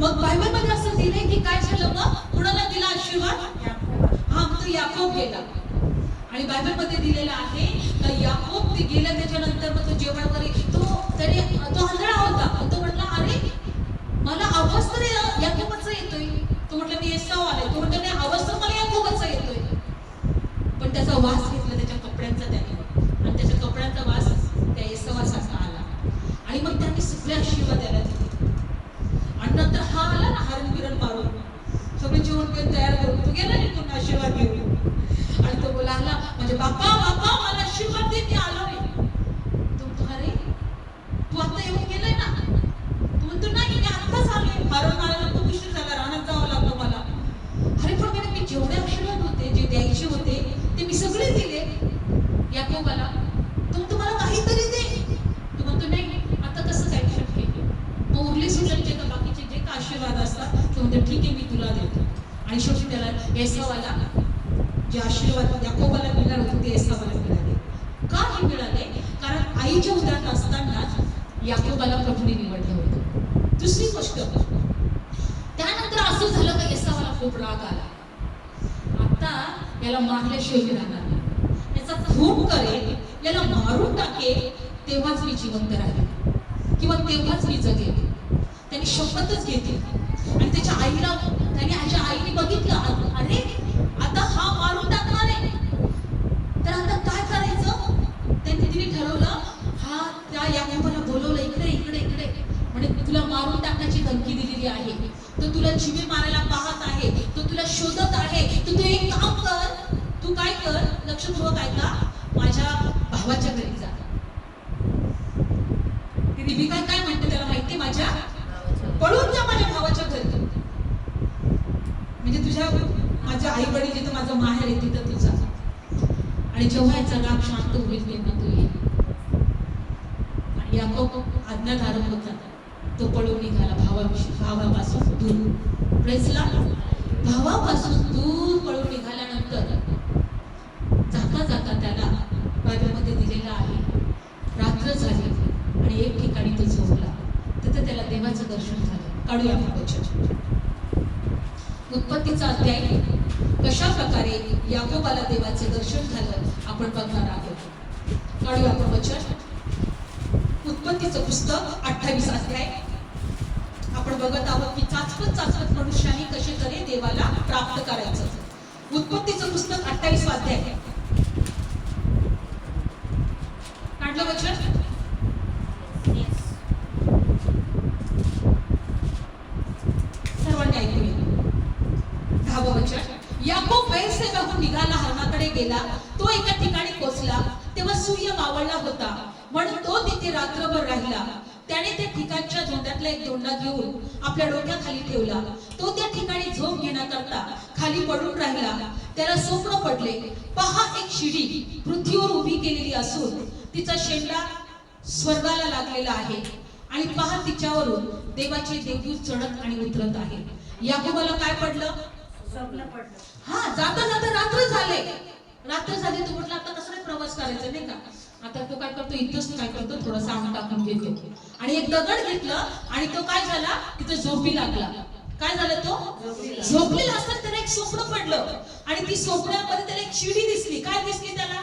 मग बायबलमध्ये असं दिलंय की काय झालं मग? कुणाला दिला आशीर्वाद? हा तो याकोब गेला. आणि बायबलमध्ये दिलेलं आहे तर याकोब ते गेला त्याच्यानंतर मग तो जेवण वगैरे तो त्याने तो आंधळा होता. तो म्हटला अरे मला आवाज तर याकोबाचा येतोय. तो म्हटलं मी एसाव आलाय. तो म्हटलं नाही आवाज तर मला याकोबाचा येतोय. पण त्याचा वास घेतला त्याच्या कपड्यांचा त्याने. आणि त्याच्या कपड्यांचा वास त्या येसवासारखा आला. आणि मग त्यांनी सगळे आशीर्वाद द्यायला आणि नंतर हा आला ना हरण बिरण मारून सगळे जेवण पेन तयार करून तो गेला निघून आशीर्वाद घेऊन. आणि तो बोला आला म्हणजे बापा बापा मला आशीर्वाद दे मी आलो रे तो म्हणतो अरे तू आता येऊन गेलाय ना तू म्हणतो नाही मी आत्ताच आलोय हरण मारायला खूप उशीर झाला रानात जावं लागलं मला अरे पण म्हणे मी जेवढे आशीर्वाद होते जे द्यायचे होते ते मी सगळे दिले याकोबाला तो म्हणतो मला काहीतरी दे तो म्हणतो नाही आता कसं काय शक्य आहे? मग उरले सुटले का बाकीचे जे का आशीर्वाद असतात तो म्हणतो ठीक आहे मी तुला देतो आणि शेवटी त्याला एसावाला जे आशीर्वाद याकोबाला मिळणार होते ते एसावाला मिळाले का हे मिळाले कारण आईच्या उदरात असतानाच याकोबाला प्रभूने निवडलं होतं दुसरी गोष्ट त्यानंतर असं झालं का एसावाला खूप राग आला आता याला मारल्याशिवाय मी राहणार नाही. याचा खूप करेल याला मारून टाकेल तेव्हाच मी जिवंत राहील. किंवा तेव्हाच मी जगेल. त्यांनी शपथच घेतली. आणि त्याच्या आईला त्याने त्याच्या आईने बघितलं अरे आता हा मारून टाकणार आहे. तर आता काय करायचं? त्यांनी तिने ठरवलं हा त्या याकोबाला बोलवलं इकडे इकडे इकडे. म्हणजे तुला मारून टाकण्याची धमकी दिलेली आहे. तो तुला जीवे मारायला पाहत आहे तो तुला शोधत आहे. तर तू एक काम कर तू काय कर लक्षपूर्वक ऐका माझ्या भावाच्या घरी जा. ती दीपिका काय म्हणते त्याला माहिती माझ्या? पळून जा माझ्या भावाच्या घरी. म्हणजे तुझ्या माझ्या आई वडील जिथं माझं माहेर आहे तिथं तुझा आणि जेव्हा याचा राग शांत होईल तेव्हा तू ये. आणि याकोब आज्ञाधारक होता तो पळून निघाला. भावाविषयी भावापासून दूर. प्रेसला भावापासून दूर पळून निघाल्यानंतर जाता जाता त्याला बायबलमध्ये दिलेला आहे. रात्र झाली आणि एक ठिकाणी तो झोपला. तिथे त्याला देवाचं दर्शन झालं. काढूया आपण वचन उत्पत्तीचा अध्याय. कशा प्रकारे याकोबाला देवाचे दर्शन झालं आपण बघणार आहोत. काढूया आपण वचन उत्पत्तीचं पुस्तक अठ्ठावीस अध्याय. आपण बघत आहोत की चाचपत चाचपत मनुष्याने कसे तरी देवाला प्राप्त करायचं. उत्पत्तीचं पुस्तक अठ्ठावीस अध्याय. काढलं वचन? सर्वांनी ऐकूया दहावं वचन. याकोब बेरसेबाहून निघाला हरणाकडे गेला. तो एका ठिकाणी पोचला. तेव्हा सूर्य मावळला होता. म्हणून तो तिथे रात्रभर राहिला. त्याने त्या ठिकाणच्या धोंड्यातला एक धोंडा घेऊन आपल्या डोक्याखाली ठेवला. तो त्या ठिकाणी झोप घेण्याकरता खाली पडून राहिला. त्याला स्वप्न पडले. पहा एक शिडी पृथ्वीवर उभी केलेली असून तिचा शेंडा स्वर्गाला लागलेला आहे. आणि पहा तिच्यावरून देवाचे देवदूत चढत आणि उतरत आहे. याकोबाला काय पडलं? स्वप्न पडलं. हा जाता जाता रात्र झाले. रात्र झाली तो म्हटलं आता कसं प्रवास करायचा नाही का? आता तो काय करतो? इथंच काय करतो? थोडासा अंग टाकून घेतो. आणि एक दगड घेतलं आणि तो काय झाला? तिथं झोपी लागला. काय झालं तो? झोपीला. झोपलेला असताना त्याला एक स्वप्न पडलं. आणि ती स्वप्नामध्ये त्याला एक शिडी दिसली. काय दिसली त्याला.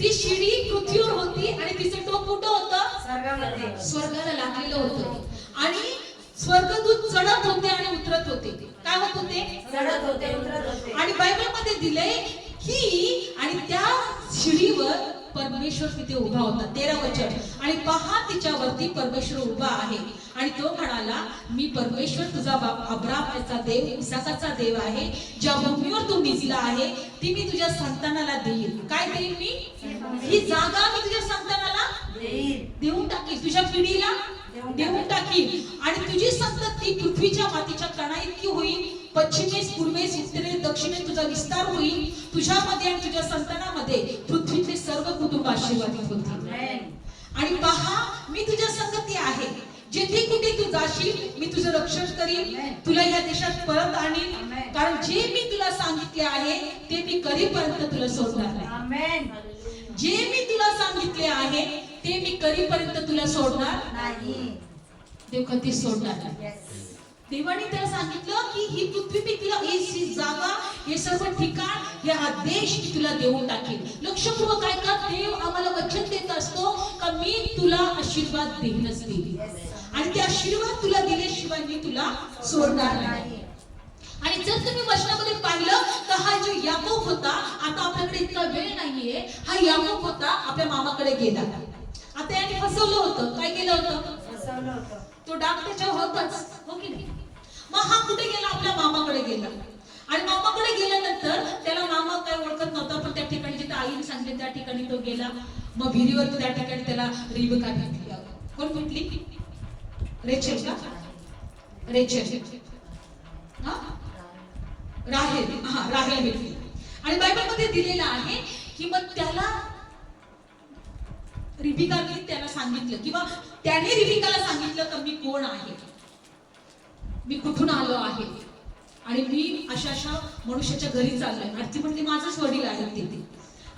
ती शिडी पृथ्वीवर होती आणि तिचं टोक कुठं होतं? स्वर्गाला लागलेलं होतं. आणि स्वर्गदूत चढत होते आणि उतरत होते. काय होत होते? चढत होते उतरत होते. आणि बायबलमध्ये दिलंय की आणि त्या शिडीवर परमेश्वर तिथे उभा होता तेरा वचन. आणि पहा तिच्यावरती परमेश्वर उभा आहे. आणि तो म्हणाला मी परमेश्वर तुझा बाप अब्राहमाचा देव इसाकाचा देव आहे. ज्या भूमीवर तू निजला आहे ती मी तुझ्या संतानाला देईल काय देईल मी? ही जागा मी तुझ्या संतानाला देऊन टाकील तुझ्या पिढीला देऊन देऊन टाकील आणि तुझी संतती पृथ्वीच्या मातीच्या कणा इतकी होईल पश्चिमेस पूर्वेस उत्तरेस दक्षिणेस तुझा विस्तार होईल तुझ्यामध्ये आणि तुझ्या संतानामध्ये पृथ्वीचे सर्व कुटुंब आशीर्वादित होतील. आणि पहा मी तुझ्या संगती आहे जेथे कुठे तू जाशील मी तुझं रक्षण करीन. तुला या देशात परत आणीन. कारण जे मी तुला सांगितले आहे ते मी करीपर्यंत तुला सोडणार नाही. जे मी तुला सांगितले आहे ते मी करीपर्यंत तुला सोडणार नाही देव कधीच सोडणार नाही. देवाने त्याला सांगितलं की ही पृथ्वी मी तुला ही जागा हे सर्व ठिकाण हे हा देश मी तुला देऊन टाकेल लक्षपूर्वक काय का देव आम्हाला वचन देत असतो का मी तुला आशीर्वाद देईनच देईल आणि ते आशीर्वाद तुला दिल्याशिवाय मी तुला सोडणार नाही. आणि जर तुम्ही वचनामध्ये पाहिलं तर हा जो याकोब होता आता आपल्याकडे इतका वेळ नाहीये. हा याकोब होता आपल्या मामाकडे गेला. आता याने फसवलं होतं. काय केलं होतं? फसवलं होतं. तो डाग त्याच्यावर होताच. हो की नाही? मग हा कुठे गेला? आपल्या मामाकडे गेला. आणि मामाकडे गेल्यानंतर त्याला मामा काय ओळखत नव्हता पण त्या ठिकाणी जिथे आईने सांगितले त्या ठिकाणी तो गेला. मग विहिरीवर त्या ठिकाणी त्याला रिबका भेटली कोण भेटली रेचेल का? रेचेल. हा? राहेल. हा राहेल भेटली आणि बायबलमध्ये दिलेलं आहे की मग त्याला रिबिकाने त्याला सांगितलं किंवा त्याने रिबिकाला सांगितलं तर मी कोण आहे? मी कुठून आलो आहे? आणि मी अशा अशा मनुष्याच्या घरी चाललोय. आणि ती म्हणते माझंच वडील आहे तिथे.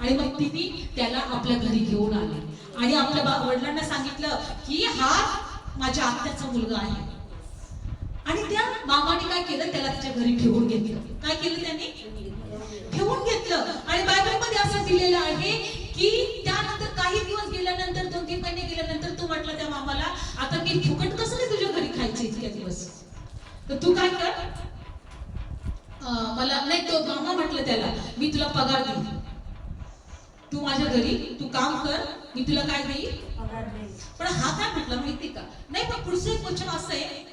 आणि मग तिने त्याला आपल्या घरी घेऊन आले. आणि आपल्या बा- वडिलांना सांगितलं की हा माझ्या आत्याचा मुलगा आहे. आणि त्या मामाने काय केलं? त्याला त्याच्या घरी ठेवून घेतलं. काय केलं त्याने? ठेवून घेतलं. आणि बायबलमध्ये असं दिलेलं आहे की त्यानंतर काही दिवस गेल्यानंतर दोन तीन महिने गेल्यानंतर तू म्हटलं त्या मामाला आता मी फुकट कसं नाही तुझ्या घरी खायचे इतक्या दिवस? तर तू काय कर? मला नाही तो मामा म्हटलं त्याला मी तुला पगार देईन. तू माझ्या घरी तू काम कर मी तुला काय देईन. पण हा काय म्हटला माहिती का? नाही पण पुढचं एक वचन असं आहे.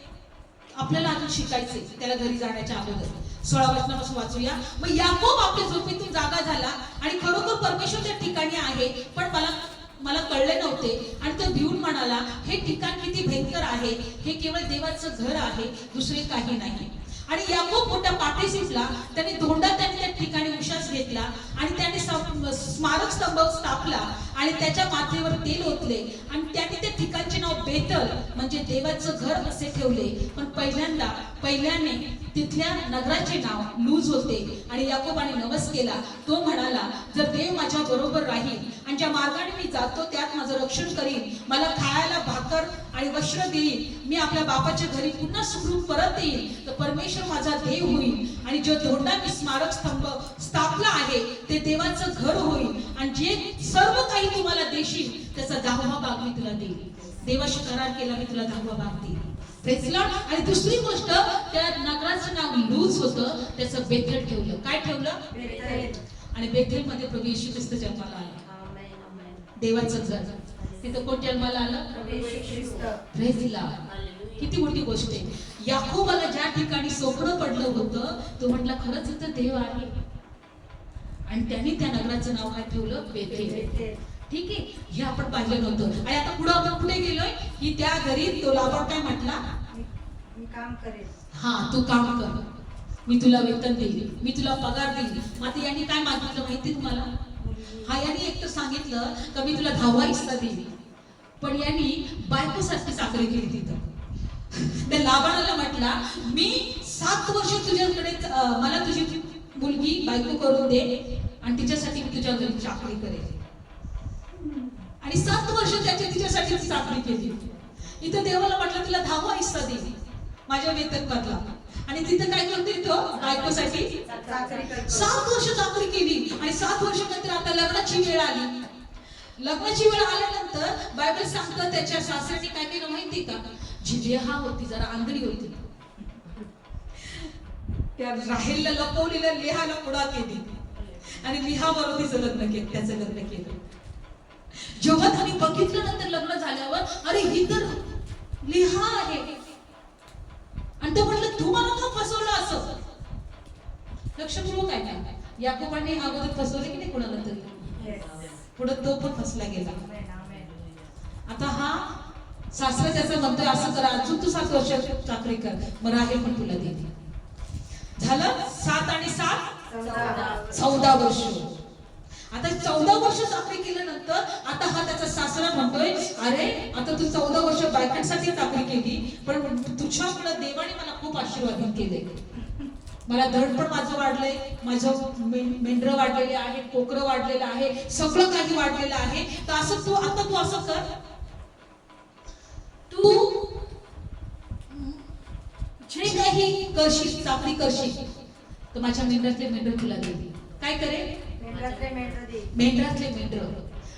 आपल्याला अजून शिकायचंय त्याला घरी जाण्याच्या अगोदर. सोळा वचनापासून वाचूया. मग याकोब आपल्या झोपेतून जागा झाला आणि खरोखर परमेश्वर त्या ठिकाणी आहे पण मला मला कळले नव्हते. आणि तो भिवून म्हणाला हे ठिकाण किती भयंकर आहे. हे केवळ देवाचं घर आहे दुसरे काही नाही. आणि याकूब मोठ्या पाठी सुटला त्यांनी धोंडा त्यांनी त्या ठिकाणी उशास घेतला आणि त्याने स्मारक स्तंभ स्थापला आणि त्याच्या माथेवर तेल ओतले. आणि त्याने त्या ठिकाणचे नाव बेतल म्हणजे देवाचं घर असे ठेवले. पण पहिल्यांदा पहिल्याने तिथल्या नगराचे नाव लूज होते आणि याकोबाने नवस केला. तो म्हणाला जर देव माझ्या बरोबर राहील आणि ज्या मार्गाने मी जातो त्यात माझं रक्षण करीन. मला खायला भाकर आणि वस्त्र देईल मी आपल्या बापाच्या घरी पुन्हा सुखरूप परत येईल तर परमेश्वर माझा देव होईल. आणि जो धोंडा मी स्मारक स्तंभ स्थापला आहे ते देवाचं घर होईल. आणि जे सर्व काही तू मला देशील त्याचा दहावा भाग मी तुला देईल देवाशी करार केला मी तुला दहावा भाग देईल. आणि दुसरी गोष्ट त्या नगराचं नाव लूज होतं त्याचं बेथेल ठेवलं. काय ठेवलं. आणि बेथेल मध्ये प्रभू येशू ख्रिस्त जन्माला आला. देवाचं घर. तिथं कोण जन्माला आलं. किती मोठी गोष्ट आहे. याकोबाला ज्या ठिकाणी स्वप्न पडलं होतं तो म्हटला खरंच इथं देव आहे. आणि त्यांनी त्या नगराचं नाव काय ठेवलं? बेथेल. ठीक आहे? हे आपण पाहिलं नव्हतं. आणि आता पुढे आपण पुढे गेलोय? की त्या घरी तो लाभार काय म्हटला? काम करेल. हा तू काम कर. मी तुला वेतन देईल. मी तुला पगार देईल. आता यांनी काय मागितलं माहिती तुम्हाला? हा यांनी एक तर सांगितलं का मी तुला दहावा हिस्सा देईल. पण यांनी बायकोसारखी साखरी केली तिथं. त्या लाभाणाला म्हटला मी सात वर्ष तुझ्याकडे मला तुझी मुलगी बायको करून दे आणि तिच्यासाठी मी तुझ्या घरी चाकरी करेल आणि सात वर्ष त्याच्या तिच्यासाठी चाकरी केली. इथं देवाला म्हटलं तुला दहावा हिस्सा देईल माझ्या वेतन पदला आणि तिथं काय करते तो बायकोसाठी सात वर्ष चाकरी केली. आणि सात वर्षानंतर आता लग्नाची वेळ आली. लग्नाची वेळ आल्यानंतर बायबल सांगतं त्याच्या सासऱ्याने काय केलं माहिती का? जी लेहा होती जरा आंधळी होती. त्या राहेलला लपवलेल्या लेहाला पुढा केली. आणि लिहा बरोबर तिचं लग्न केलं त्याचं लग्न केलं. जेव्हा त्यांनी बघितलं नंतर लग्न झाल्यावर अरे ही तर लिहा आहे. आणि तो म्हटलं तू मला का फसवलं असं? लक्षपूर्वक आहे का याकोबाने अगोदर फसवले की नाही कोणाला तरी. पुढे तो पण फसला गेला. आता हा सासरा त्याचं म्हणतोय असं करा अजून तू सात वर्ष चाकरी कर. मग राहील पण तुला देते. झालं? सात आणि सात? चौदा. वर्ष. आता चौदा वर्ष चाकरी केल्यानंतर आता हा त्याचा सासरा म्हणतोय अरे आता तू चौदा वर्ष बायकांसाठी चाकरी केली पण तुझ्यामुळे देवाने मला खूप आशीर्वादित केले. मला धड पण माझं वाढलंय माझं मेंढर मेंढरं वाढलेले आहे कोकरं वाढलेलं आहे सगळं काही वाढलेलं आहे. तर असं तू आता तू असं कर. तू जे काही करशील चाकरी करशील तर माझ्या मेंढरातले मेंढर तुला देईल. काय करेल? मेंढरातले मेंढर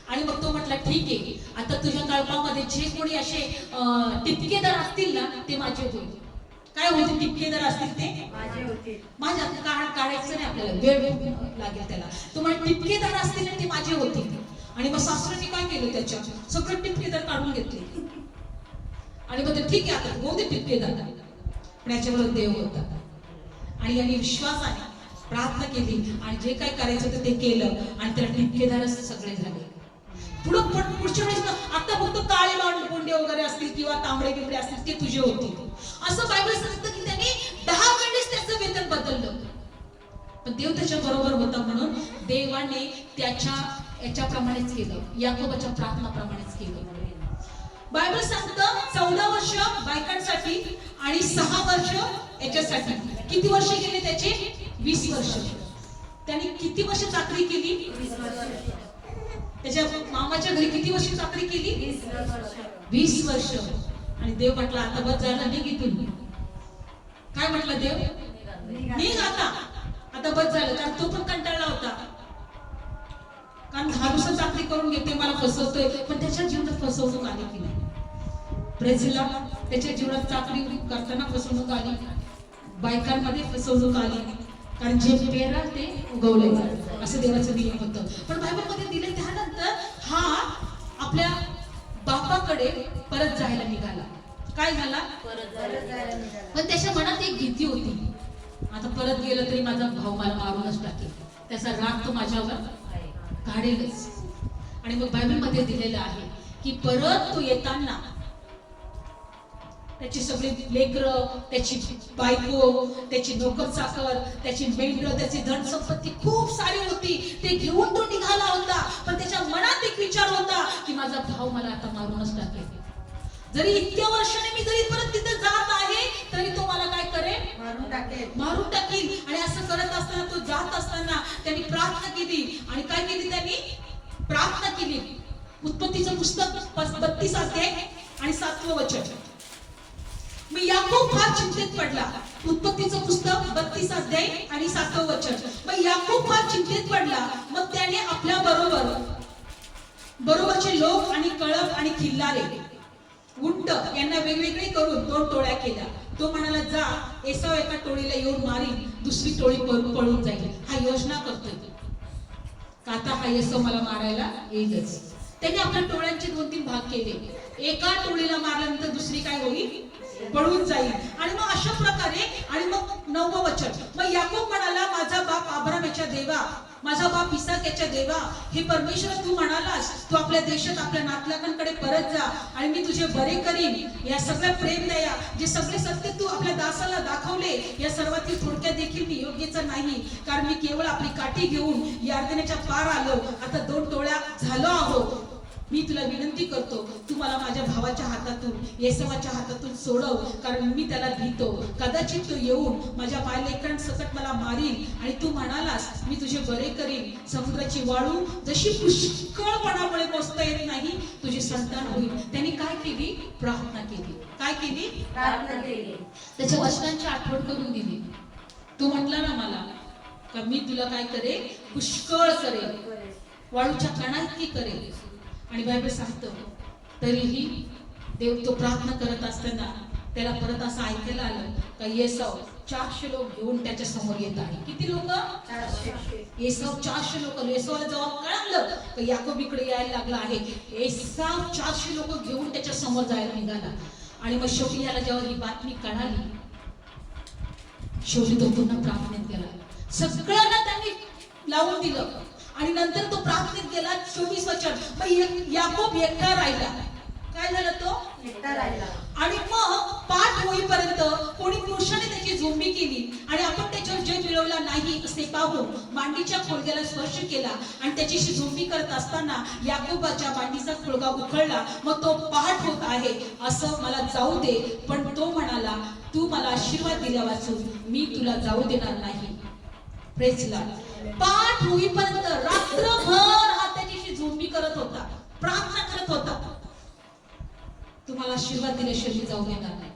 आणि मग तो म्हटला ठीक आहे आता तुझ्या कळपामध्ये जे कोणी असे टिपकेदार असतील ना ते माझे होईल काय होते टिपकेदार असतील ते? माझे होते माझ्या काळ काढायचं नाही आपल्याला. वेळ लागेल त्याला. तुम्हाला टिपकेदार असतील ना ते माझे होतील. आणि मग सासऱ्याने काय केलं त्याच्या सगळं टिपकेदार काढून घेतले. आणि मग ते ठीक आहे आता होऊ दे टिपकेदार पण याच्यावर देव होता. आणि यांनी विश्वासाने प्रार्थना केली आणि जे काय करायचं होतं ते केलं आणि त्याला टिपकेदारच सगळे झाले. पुढं पण पुढच्या वेळेस ना आता फक्त काळे मांड कोंडे वगैरे असतील किंवा तांबडे बिंबडे असतील ते तुझे होतील असं बायबल सांगतं की त्यांनी दहा वेळेस त्याचं वेतन बदललं. पण देव त्याच्या बरोबर होता म्हणून देवाने त्याच्या याच्याप्रमाणेच केलं. याकोबाच्या प्रार्थनाप्रमाणेच केलं. बायबल सांगतं चौदा वर्ष बायकांसाठी आणि सहा वर्ष याच्यासाठी. किती वर्ष गेले त्याचे? वीस वर्ष. त्यांनी किती वर्ष चाकरी केली? त्याच्या मामाच्या घरी किती वर्ष चाकरी केली? वीस वर्ष. आणि देव म्हटला आता बस झालं निघ इथून. काय म्हटलं देव. निघ. आता. आता बस झालं. कारण तो पण कंटाळला होता. कारण दहा दिवसात चाकरी करून घेते मला फसवतोय. पण त्याच्या जीवनात फसवणूक आली की नाही. ब्रेझिलला त्याच्या जीवनात चाकरी करताना फसवणूक आली. बायकांमध्ये फसवणूक आली. कारण जे पेरा ते उगवले असं देवाचं नियम होतं. पण बायबलमध्ये दिले त्यानंतर हा आपल्या बापाकडे परत जायला निघाला. काय झाला. पण त्याच्या मनात एक भीती होती. आता परत गेलं तरी माझा भाऊ मला मारूनच टाकेल. त्याचा राग तो माझ्यावर काढेलच. आणि मग बायबलमध्ये दिलेलं आहे की परत तो येताना त्याची सगळी लेकरं त्याची बायको त्याची नोकर चाकर त्याची मेंढर त्याची धनसंपत्ती खूप सारी होती. ते घेऊन तो निघाला होता. पण त्याच्या मनात एक विचार होता की माझा भाऊ मला आता मारूनच टाकेल. जरी इतक्या वर्षाने मी जरी परत तिथे जात आहे तरी तो मला काय करेल? मारून टाकेल. मारून टाकील. आणि असं करत असताना तो जात असताना त्यांनी प्रार्थना केली. आणि काय केली त्यांनी? प्रार्थना केली. उत्पत्तीचं पुस्तक बत्तीस अध्याय आणि सातवं वचन. मी याकूब फार चिंतेत पडला. उत्पत्तीचं पुस्तक बत्तीस अध्याय आणि सातवं वचन. मग याकूब फार चिंतेत पडला. मग त्याने आपल्या बरोबर बरोबरचे लोक आणि कळप आणि खिल्लारे उंट यांना वेगवेगळे करून दोन टोळ्या केल्या. तो म्हणाला जा एसाव एका टोळीला येऊन मारीन. दुसरी टोळी पळून पळून जाईल. हा योजना करतोय. का आता हा एसाव मला मारायला येईलच. त्याने आपल्या टोळ्यांचे दोन तीन भाग केले. एका टोळीला मारल्यानंतर दुसरी काय होईल? पळून जाईल. आणि मग अशा प्रकारे आणि मग नववं वचन मग याकूब म्हणाला माझा बाप आब्राम याच्या देवा माझा बाप इसाक याच्या देवा. हे परमेश्वर तू म्हणालास तू आपल्या देशात आपल्या नातलाकांकडे परत जा. आणि मी तुझे बरे करीन. या सगळ्या प्रेम दया जे सगळे सत्य तू आपल्या दासाला दाखवले या सर्वातील थोडक्यात देखील मी योग्यच नाही. कारण मी केवळ आपली काठी घेऊन यार्दनेच्या पार आलो. आता दोन टोळ्या झालो आहो मी तुला विनंती करतो तू मला माझ्या भावाच्या हातातून येसवाच्या हातातून सोडव कारण मी त्याला भीतो. कदाचित तो येऊन माझ्या मायलेकरांसकट मला मारील आणि तू म्हणालास मी तुझे बरे करीन. समुद्राची वाळू जशी पुष्कळपणामुळे मोजता येत नाही तुझी संतान होईल. त्यांनी काय केली? प्रार्थना केली. काय केली? प्रार्थना केली. त्याच्या वचनांची आठवण करून दिली. तो म्हटला ना मला का मी तुला काय करेल पुष्कळ करेल करेल. वाळूच्या कणा इतकी करेल आणि बायबल सांगतं तरीही देव तो प्रार्थना करत असताना त्याला परत असं ऐकायला आलं का येसाव चारशे लोक घेऊन त्याच्यासमोर येत आहे. किती लोक? येसाव चारशे लोक. येसावला जेव्हा कळलं का याकोब इकडे यायला लागला आहे. येसाव चारशे लोक घेऊन त्याच्यासमोर जायला निघाला. आणि मग शेवटी याला जेव्हा ही बातमी कळाली शेवटी तो पुन्हा प्रार्थनेत गेला. सगळ्यांना त्यांनी लावून दिलं. आणि नंतर तो प्रार्थनेत गेला चोवीस वचन. मग याकोब एकटा राहिला. काय झालं तो? एकटा राहिला. आणि मग पाठ होईपर्यंत कोणी पुरुषाने त्याची झोंबी केली आणि आपण त्याच्यावर जय मिळवला नाही असे पाहून मांडीच्या खोलग्याला स्पर्श केला आणि त्याच्याशी झोंबी करत असताना याकोबाच्या मांडीचा खोळगा उखळला. मग तो पाठ होत आहे. असं मला जाऊ दे. पण तो म्हणाला तू मला आशीर्वाद दिल्या वाचून. मी तुला जाऊ देणार नाही. प्रेसला पाठ होईपर्यंत रात्रभर हा त्याच्याशी झोंबी करत होता प्रार्थना करत होता. तुम्हाला आशीर्वाद दिल्याशिवाय मी जाऊ देणार नाही.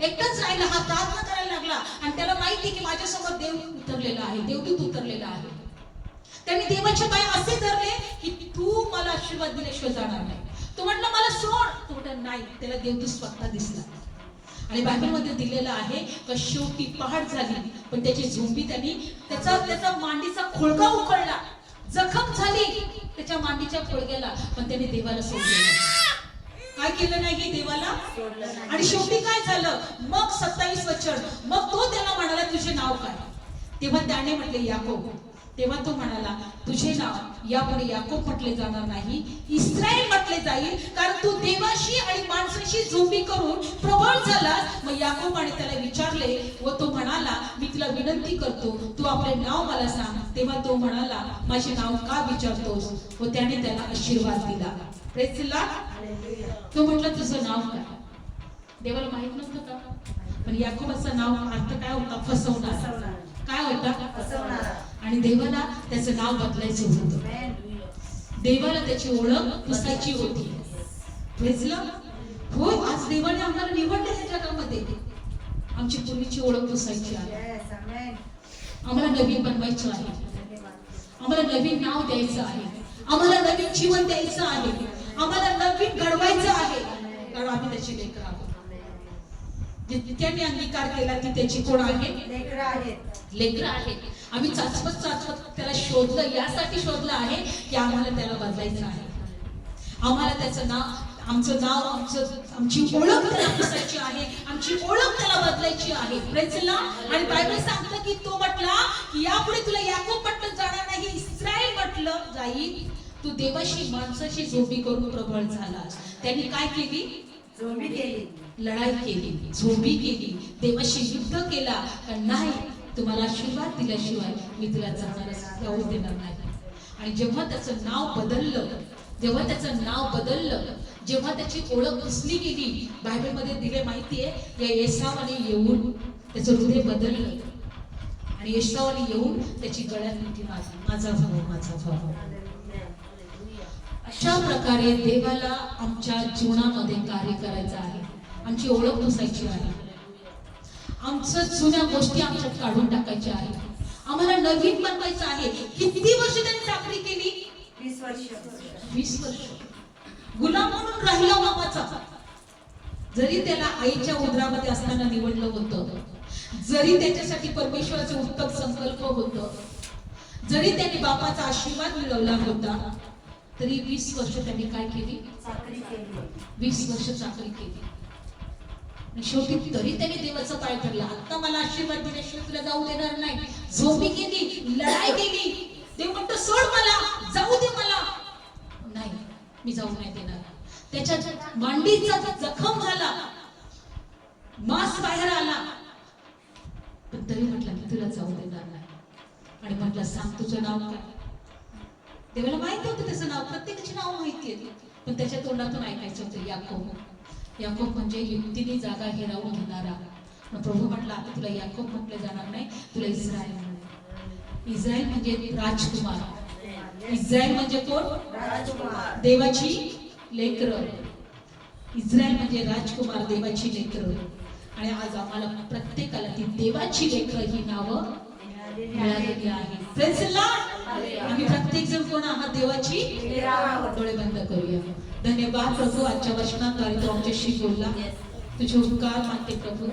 एकटाच राहिला हा प्रार्थना करायला लागला आणि त्याला माहिती की माझ्यासमोर देव उतरलेला आहे देवदूत उतरलेला आहे. त्यांनी देवाचे पाय असे धरले की तू मला आशीर्वाद दिल्याशिवाय जाणार नाही. तो म्हटलं मला सोड. तो म्हटलं नाही. त्याला देवदूत स्वतः दिसला. आणि बायबलमध्ये दिलेलं आहे का शेवटी पहाट झाली. पण त्याची झोंबी त्यांनी त्याचा त्याचा मांडीचा खोळका उकळला जखम झाली त्याच्या मांडीच्या खोळग्याला पण त्याने देवाला सोडलं काय केलं नाही देवाला? आणि शेवटी काय झालं? मग सत्तावीस वचन. मग तो त्याला म्हणाला तुझे नाव काय? तेव्हा त्याने म्हटले याको तेव्हा तो म्हणाला तुझे नाव यापुढे याकोब म्हटले जाणार नाही इस्रायल म्हटले जाईल कारण तू देवाशी आणि माणसाशी झोंबी करून प्रबळ झाला मग याकोब आणि त्याला विचारले व तो म्हणाला मी तुला विनंती करतो तू आपले नाव मला सांग. तेव्हा तो म्हणाला माझे नाव का विचारतोस? व त्याने त्याला आशीर्वाद दिला. तो म्हटलं तुझं नाव काय? देवाला माहीत नव्हतं का? पण याकोबाचं नाव अर्थ काय होता? फसवणार. काय होता? फसवणारा. आणि देवाला त्याचं नाव बदलायचं होतं. देवाला त्याची ओळख पुसायची होती. भेजलं हो आज देवाने आम्हाला निवडलं या जगामध्ये आमची पूर्वीची ओळख पुसायची आहे. आम्हाला नवीन बनवायचं आहे. आम्हाला नवीन नाव द्यायचं आहे. आम्हाला नवीन जीवन द्यायचं आहे. आम्हाला नवीन घडवायचं आहे. कारण आम्ही त्याची लेकर आहोत. जितक्याने अंगीकार केला ती त्याची कोण आहे? लेकरं आहेत. लेकर आहे आम्ही चाचपत चाचपत त्याला शोधलं यासाठी शोधलं आहे की आम्हाला त्याला बदलायचं आहे. आम्हाला त्याचं नाव आमचं नाव आमचं आमची ओळख त्याला पुसायची आहे. आमची ओळख त्याला बदलायची आहे. आणि बायबल सांगतं की तो म्हटला की यापुढे तुला याकोब म्हटलं जाणार नाही इस्रायल म्हटलं जाईल. तू देवाशी माणसाशी झोपी करून प्रबळ झालास. त्यांनी काय केली? झोंबी केली. लढाई केली झोंबी केली. देवाशी युद्ध केला. नाही तुम्हाला आशीर्वाद दिल्याशिवाय मी तुला जाणारच जाऊ देणार नाही. आणि जेव्हा त्याचं नाव बदललं जेव्हा त्याचं नाव बदललं जेव्हा त्याची ओळख पुसली गेली बायबलमध्ये दिले माहिती आहे या येसावाने येऊन त्याचं हृदय बदललं. आणि येसावाने येऊन त्याची गळ्यात मिठी माझा माझा भाऊ माझा भाऊ. अशा प्रकारे देवाला आमच्या जीवनामध्ये कार्य करायचं आहे. आमची ओळख पुसायची आहे. आमचं जुन्या गोष्टी आमच्यात काढून टाकायच्या आहेत. आम्हाला नवीन बनवायचं आहे. किती वर्ष त्यांनी चाकरी केली? वीस वर्ष. वीस वर्ष. गुलाम म्हणून राहिला मामाचा जरी त्याला आईच्या उदरामध्ये असताना निवडलं होतं जरी त्याच्यासाठी परमेश्वराचे उत्तम संकल्प होतं जरी त्याने बापाचा आशीर्वाद मिळवला होता तरी वीस वर्ष त्यांनी काय केली? चाकरी केली. वीस वर्ष चाकरी केली. आणि शेवटी तरी त्याने देवाचं पाय धरला. आता मला आशीर्वाद दिल्याशिवाय तुला जाऊ देणार नाही. झोपी केली लढाई केली देव म्हणतो सोड मला जाऊ दे मला. नाही मी जाऊ नाही देणार. त्याच्या मांडीचा जखम झाला. मांस बाहेर आला. पण तरी म्हटलं मी तुला जाऊ देणार नाही. आणि म्हटलं सांग तुझं नाव काय? देवाला माहिती होतं त्याचं नाव. प्रत्येकाची नाव माहिती आहे पण त्याच्या तोंडातून ऐकायचं होतं याकोब. याकोब म्हणजे युक्तीने जागा हिरावून घेणारा प्रभू म्हटलं आता तुला याकोब म्हटलं जाणार नाही तुला इस्रायल इस्रायल म्हणजे राजकुमार. इस्रायल म्हणजे कोण? देवाची लेकर. इस्रायल म्हणजे राजकुमार देवाची लेकर. आणि आज आम्हाला प्रत्येकाला ती देवाची लेकर ही नावं मिळालेली आहे. आम्ही प्रत्येक जण कोण आहात? देवाची. डोळे बंद करूया. धन्यवाद प्रभू आजच्या वचनाद्वारे तू आमच्याशी बोलला. तुझे उपकार मानते प्रभू.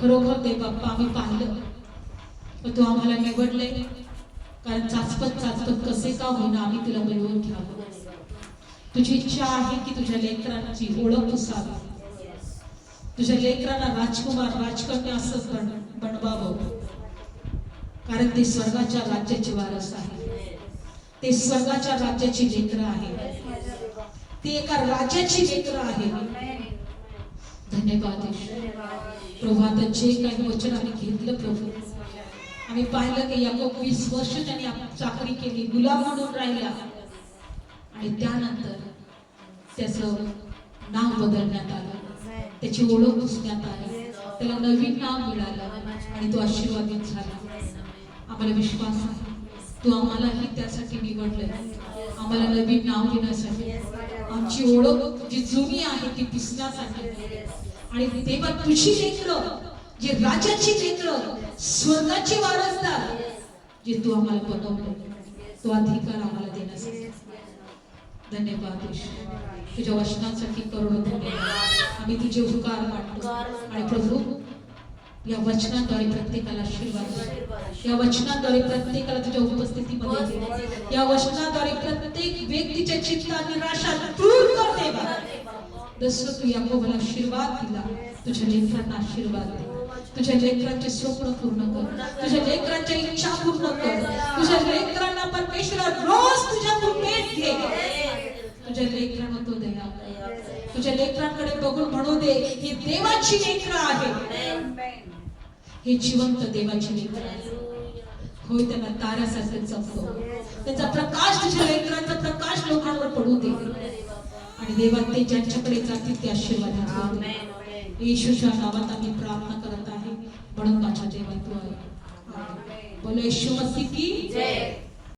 खरोखर दे बाप्पा आम्ही पाहिलं. व तू आम्हाला निवडले. कारण चाचपत चाचपत कसे का होईना आम्ही तुला मिळवून घ्यावं तुझी इच्छा आहे की तुझ्या लेकरांची ओळख असावी तुझ्या लेकरांना राजकुमार राजकन्या असं बन बनवावं. कारण ते स्वर्गाच्या राज्याची वारस आहे. ते स्वर्गाच्या राज्याची लेकरं आहे ती एका राजाची लेकरं आहे. धन्यवाद प्रभात प्रभू आता जे काही वचन आम्ही घेतलं प्रभू आम्ही पाहिलं की याकोब वीस वर्ष त्यांनी चाकरी केली गुलाम म्हणून राहिला. आणि त्यानंतर त्याचं नाव बदलण्यात आलं. त्याची ओळख पुसण्यात आली. त्याला नवीन नाव मिळालं आणि तो आशीर्वादित झाला. आम्हाला विश्वास आहे. तू आम्हालाही त्यासाठी निवडलं आम्हाला नवीन नाव देण्यासाठी. आमची ओळख जी जुनी आहे ती पिसण्यासाठी आणि तेव्हा तुझी लेकरं जे राजाची लेकरं स्वर्गाची वारसदार जे तू आम्हाला बनवलं तो अधिकार आम्हाला देण्यासाठी. धन्यवाद तुझ्या वचनासाठी करोडो धन्यवाद आम्ही तुझे उपकार मानतो. आणि प्रभू या वचनाद्वारे प्रत्येकाला आशीर्वाद या वचनाद्वारे प्रत्येकाला तुझ्या उपस्थितीमध्ये या वचनाद्वारे प्रत्येक व्यक्तीच्या चिंता निराशा दूर कर देवा जसं तू याकोबाला आशीर्वाद दिला तुझ्या लेकरांना आशीर्वाद दे. तुझ्या लेकरांचे स्वप्न पूर्ण कर. तुझ्या लेकरांच्या इच्छा पूर्ण कर. तुझ्या लेकरांना परमेश्वर रोज तुझ्या भेट घे तुझ्या लेकरांना तो दया तुझ्या लेकरांकडे बघून म्हणू दे ही देवाची लेकरं आहे हे जिवंत देवाची लेकरं होय त्यांना ताऱ्यासारखे चमकव त्याचा प्रकाश तुझ्या लेकरांचा प्रकाश लोकांवर पडू दे. आणि देवा ते ज्यांच्याकडे जातील ते आशीर्वाद येशूच्या नावात आम्ही प्रार्थना करत आहे. म्हणून माझ्या देवा तू आहे. बोलो येशू मसीह की? जय.